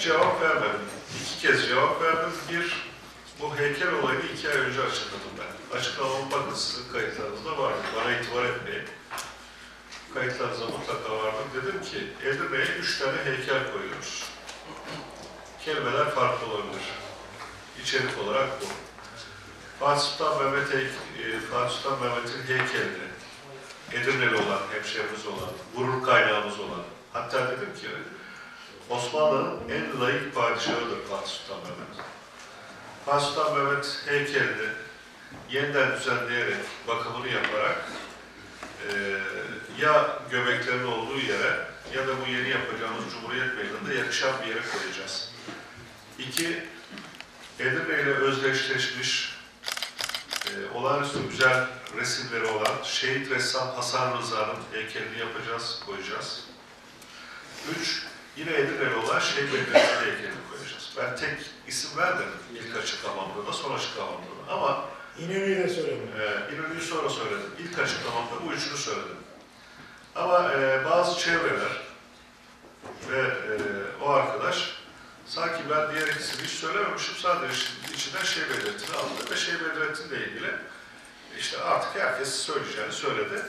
cevap vermedim. İki kez cevap verdim. Bir, bu heykel olayını iki ay önce açıkladım ben. Açıklamamın bakın sizin kayıtlarınızda var. Bana itibar etmeyin. Kayıtlarınızda mutlaka vardır. Dedim ki Edirne'ye üç tane heykel koyuyoruz. Kelimeler farklı olabilir. İçerik olarak bu. Fatih Sultan Mehmet e, Fatih Sultan Mehmet'in heykelini, Edirne'li olan, hemşehrimiz olan, gurur kaynağımız olan, hatta dedim ki Osmanlı'nın en layık padişahıdır Fatih Sultan Mehmet. Fatih Sultan Mehmet heykelini yeniden düzenleyerek, bakımını yaparak eee, ya göbeklerin olduğu yere ya da bu yeni yapacağımız Cumhuriyet Meydanı'nda yakışan bir yere koyacağız. İki, Edirne ile özdeşleşmiş, e, olağanüstü güzel resimleri olan şehit ressam Hasan Rıza'nın heykelini yapacağız, koyacağız. Üç, yine Edirne'li olan Şehit Bedrettin heykelini koyacağız. Ben tek isim vermedim ilk açıklamamda da, son açıklamamda da. Ama İnönü'yü de söyledim. ee, İnönü'yü sonra söyledim. İlk açıklamamda bu üçünü söyledim. Ama e, bazı çevreler ve e, o arkadaş sanki ben diğer ikisini hiç söylememişim. Sadece içinden şey Bedrettin'i aldı ve şey Bedrettin'le ilgili işte artık herkes söyleyeceğini söyledi.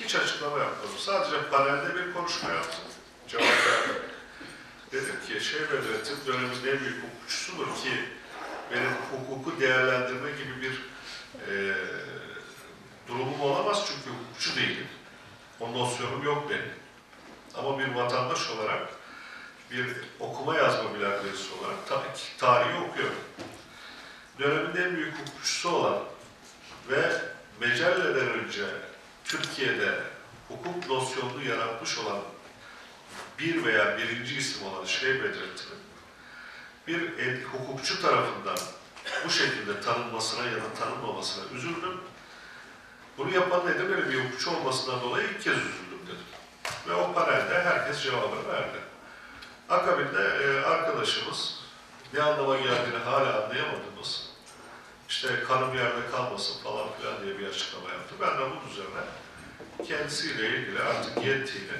Hiç açıklama yapmadım. Sadece panelde bir konuşma yaptım. Cevap verdim. Dedim ki şey Bedrettin dönemin en büyük hukukçusudur ki benim hukuku değerlendirme gibi bir e, durumum olamaz çünkü hukukçu değilim. O nosyonum yok benim. Ama bir vatandaş olarak, bir okuma yazma bilen birisi olarak tabii ki tarihi okuyorum. Dönemin en büyük hukukçusu olan ve Mecelle'den önce Türkiye'de hukuk nosyonunu yaratmış olan bir veya birinci isim olan Şeyh Bedrettin'in bir hukukçu tarafından bu şekilde tanınmasına ya da tanınmamasına üzüldüm. Bunu yapan Edirne'li bir hukukçu olmasından dolayı ilk kez üzüldüm dedim. Ve o panelde herkes cevabını verdi. Akabinde e, arkadaşımız ne anlama geldiğini hala anlayamadığımız, işte kanım yerde kalmasın falan filan diye bir açıklama yaptı. Ben de bunun üzerine kendisiyle ilgili artık yettiğini,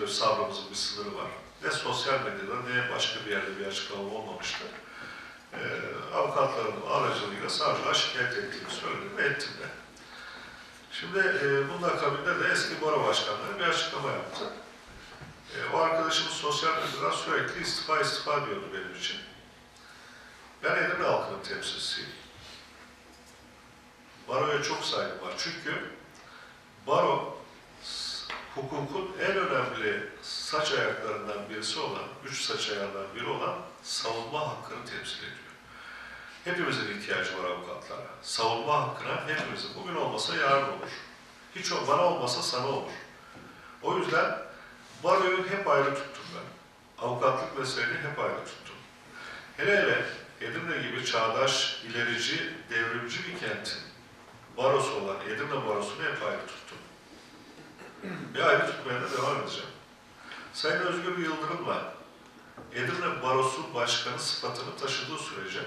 de sabrımızın bir sınırı var. Ne sosyal medyada ne başka bir yerde bir açıklama olmamıştı e, avukatların aracılığıyla savcılığa şikayet ettiğimi söyledim ve ettim de. Şimdi e, bunun akabinde de eski baro başkanları bir açıklama yaptı. E, o arkadaşımız sosyal medyadan sürekli istifa istifa diyordu benim için. Ben Edirne halkının temsilcisiyim. Baroya çok saygım var. Çünkü baro hukukun en önemli saç ayaklarından birisi olan, üç saç ayağından biri olan savunma hakkını temsil ediyor. Hepimizin ihtiyacı var avukatlara. Savunma hakkına hepimizin. Bugün olmasa yarın olur. Hiç o bana olmasa sana olur. O yüzden baroyu hep ayrı tuttum ben. Avukatlık meseleni hep ayrı tuttum. Hele hele Edirne gibi çağdaş, ilerici, devrimci bir kentin barosu olan Edirne barosunu hep ayrı tuttum. Ve ayrı tutmaya da devam edeceğim. Sayın Özgür Yıldırım'la Edirne Barosu Başkanı sıfatını taşıdığı sürece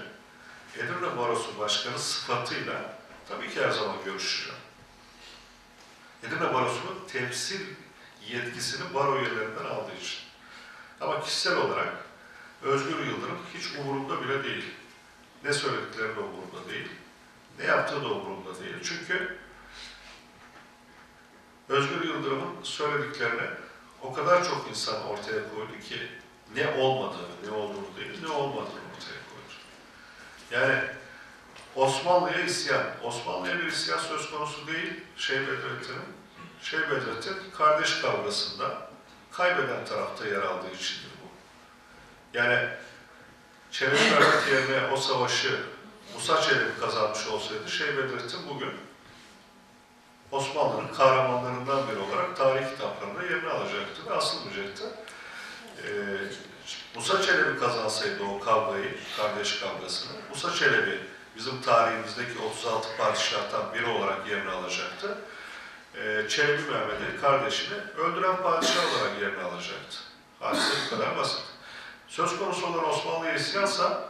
Edirne Barosu Başkanı sıfatıyla tabii ki her zaman görüşeceğim. Edirne Barosu'nun temsil yetkisini baro üyelerinden aldığı için. Ama kişisel olarak Özgür Yıldırım hiç umurumda bile değil. Ne söyledikleri de umurumda değil. Ne yaptığı da umurumda değil. Çünkü Özgür Yıldırım'ın söylediklerini o kadar çok insan ortaya koydu ki ne olmadığını, ne olduğunu değil, ne olmadığını ortaya koydu. Yani Osmanlı'ya isyan, Osmanlı'ya bir isyan söz konusu değil Şeyh Bedrettin'in. Şeyh Bedrettin kardeş kavgasında kaybeden tarafta yer aldığı içindir bu. Yani Çelebi yerine o savaşı Musa Çelebi kazanmış olsaydı Şeyh Bedrettin bugün Osmanlı'nın kahramanlarından biri olarak tarih kitaplarında yerini alacaktı ve asılmayacaktı. Ee, Musa Çelebi kazansaydı o kavgayı, kardeş kavgasını, Musa Çelebi bizim tarihimizdeki 36 padişahtan biri olarak yerini alacaktı. Ee, Çelebi Mehmet'i, kardeşini öldüren padişah olarak yerini alacaktı. Hadise bu kadar basit. Söz konusu olan Osmanlı'ya isyansa,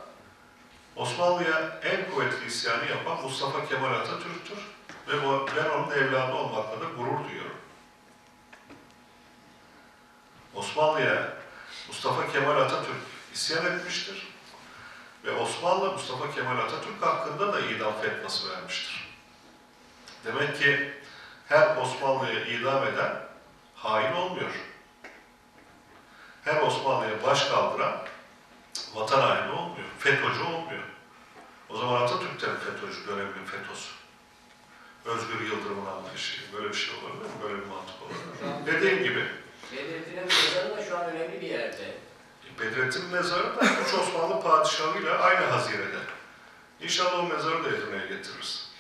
Osmanlı'ya en kuvvetli isyanı yapan Mustafa Kemal Atatürk'tür. Ve ben onun evladı olmakla da gurur duyuyorum. Osmanlı'ya Mustafa Kemal Atatürk isyan etmiştir. Ve Osmanlı Mustafa Kemal Atatürk hakkında da idam fetvası vermiştir. Demek ki her Osmanlı'ya idam eden hain olmuyor. Her Osmanlı'ya baş kaldıran vatan haini olmuyor, FETÖ'cü olmuyor. O zaman Atatürk de mi FETÖ'cü, görevinin FETÖ'sü? Özgür Yıldırım'ın anlayışı. Böyle bir şey olabilir mi? Böyle bir mantık olabilir mi? Dediğim gibi Bedrettin'in mezarı da şu an önemli bir yerde. Bedrettin mezarı da üç Osmanlı padişahıyla aynı hazirede. İnşallah o mezarı da Edirne'ye getiririz.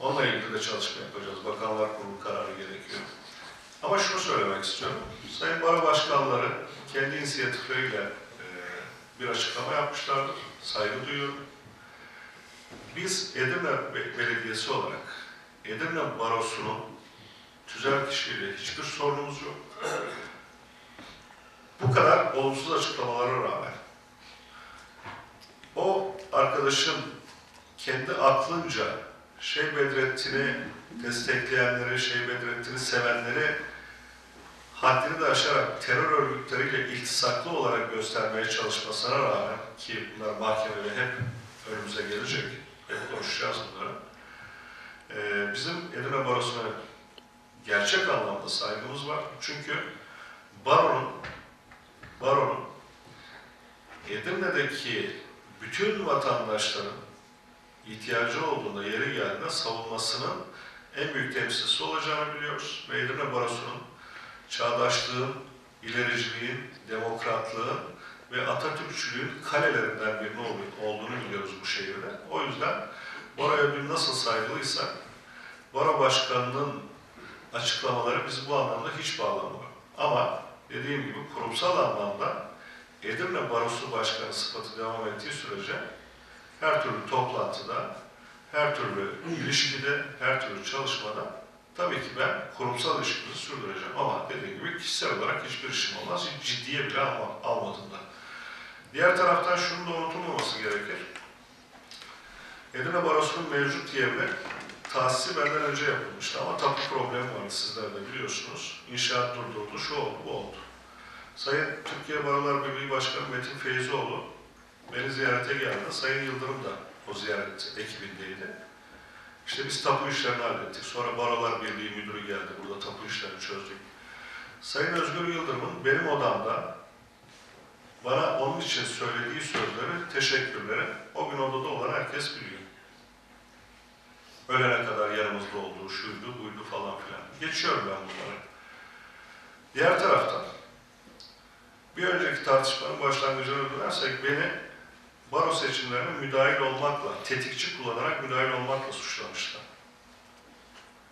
Onunla ilgili de çalışma yapacağız. Bakanlar Kurulu kararı gerekiyor. Ama şunu söylemek istiyorum. Sayın Baro Başkanları kendi inisiyatifleriyle e, bir açıklama yapmışlardır. Saygı duyuyorum. Biz Edirne Be- Belediyesi olarak Edirne Barosu'nun tüzel kişiyle hiçbir sorunumuz yok. Bu kadar olumsuz açıklamalara rağmen o arkadaşın kendi aklınca Şeyh Bedrettin'i destekleyenleri, Şeyh Bedrettin'i sevenleri haddini de aşarak terör örgütleriyle iltisaklı olarak göstermeye çalışmasına rağmen ki bunlar mahkemede hep önümüze gelecek, hep konuşacağız bunları. Ee, bizim Edirne Barosu'na gerçek anlamda saygımız var. Çünkü baronun baronun Edirne'deki bütün vatandaşların ihtiyacı olduğunda yeri geldiğinde savunmasının en büyük temsilcisi olacağını biliyoruz. Ve Edirne Barosu'nun çağdaşlığın, ilericiliğin, demokratlığın ve Atatürkçülüğün kalelerinden birinin ol- olduğunu biliyoruz bu şehirde. O yüzden Bora bir nasıl saygılıysak, Bora Başkanı'nın açıklamaları bizi bu anlamda hiç bağlamıyor. Ama dediğim gibi kurumsal anlamda Edirne Barosu Başkanı sıfatı devam ettiği sürece her türlü toplantıda, her türlü ilişkide, her türlü çalışmada tabii ki ben kurumsal ilişkimizi sürdüreceğim. Ama dediğim gibi kişisel olarak hiçbir işim olmaz. Hiç ciddiye bile alma. Diğer taraftan şunun da unutulmaması gerekir. Edirne Barosu'nun mevcut yerine tahsisi benden önce yapılmıştı ama tapu problemi vardı sizler de biliyorsunuz. İnşaat durdurdu, şu oldu, bu oldu. Sayın Türkiye Barolar Birliği Başkanı Metin Feyzoğlu beni ziyarete geldi. Sayın Yıldırım da o ziyaret ekibindeydi. İşte biz tapu işlerini hallettik. Sonra Barolar Birliği Müdürü geldi. Burada tapu işlerini çözdük. Sayın Özgür Yıldırım'ın benim odamda bana onun için söylediği sözleri, teşekkürleri o gün odada olan herkes biliyor. Ölene kadar yanımızda olduğu, şuydu, buydu falan filan. Geçiyorum ben bunları. Diğer taraftan, bir önceki tartışmanın başlangıcına dönersek beni baro seçimlerine müdahil olmakla, tetikçi kullanarak müdahil olmakla suçlamışlar.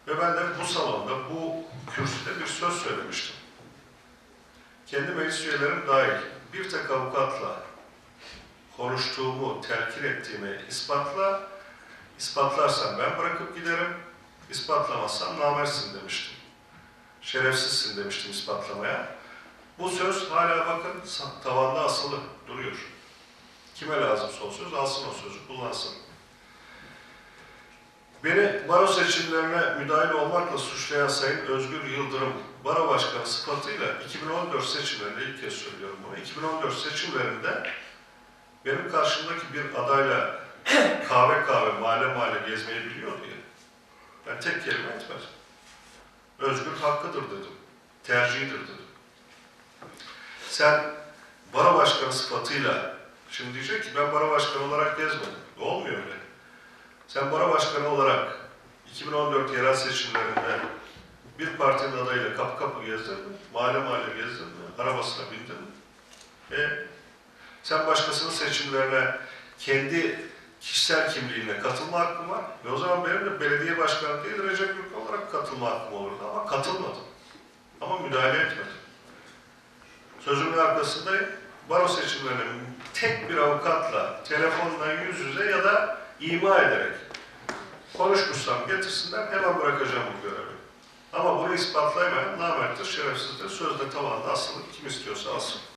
Ve ben de bu salonda, bu kürsüde bir söz söylemiştim. Kendi meclis üyelerim dahil bir tek avukatla konuştuğumu, telkin ettiğimi ispatla, ispatlarsan ben bırakıp giderim, ispatlamazsam namersin demiştim. Şerefsizsin demiştim ispatlamaya. Bu söz hala bakın tavanda asılı duruyor. Kime lazımsa o söz alsın o sözü kullansın. Beni baro seçimlerine müdahil olmakla suçlayan Sayın Özgür Yıldırım, baro başkanı sıfatıyla 2014 seçimlerinde ilk kez söylüyorum bunu. 2014 seçimlerinde benim karşımdaki bir adayla kahve kahve, mahalle mahalle gezmeyi biliyor diye. Ben tek kelime etmedim. Özgür hakkıdır dedim. Tercihidir dedim. Sen baro başkanı sıfatıyla, şimdi diyecek ki ben baro başkanı olarak gezmedim. Olmuyor öyle. Sen baro başkanı olarak 2014 yerel seçimlerinde bir partinin adayıyla kapı kapı gezdin mi? Mahalle mahalle gezdin mi? Arabasına bindin mi? E, sen başkasının seçimlerine kendi kişisel kimliğine katılma hakkım var. Ve o zaman benim de belediye başkanı değil Recep Gürk olarak katılma hakkım olurdu ama katılmadım. Ama müdahale etmedim. Sözümün arkasındayım. Baro seçimlerine tek bir avukatla, telefonla yüz yüze ya da ima ederek konuşmuşsam getirsinler hemen bırakacağım bu görevi. Ama bunu ispatlayamayan namerttir, şerefsizdir. Sözde tavanda asılı kim istiyorsa alsın.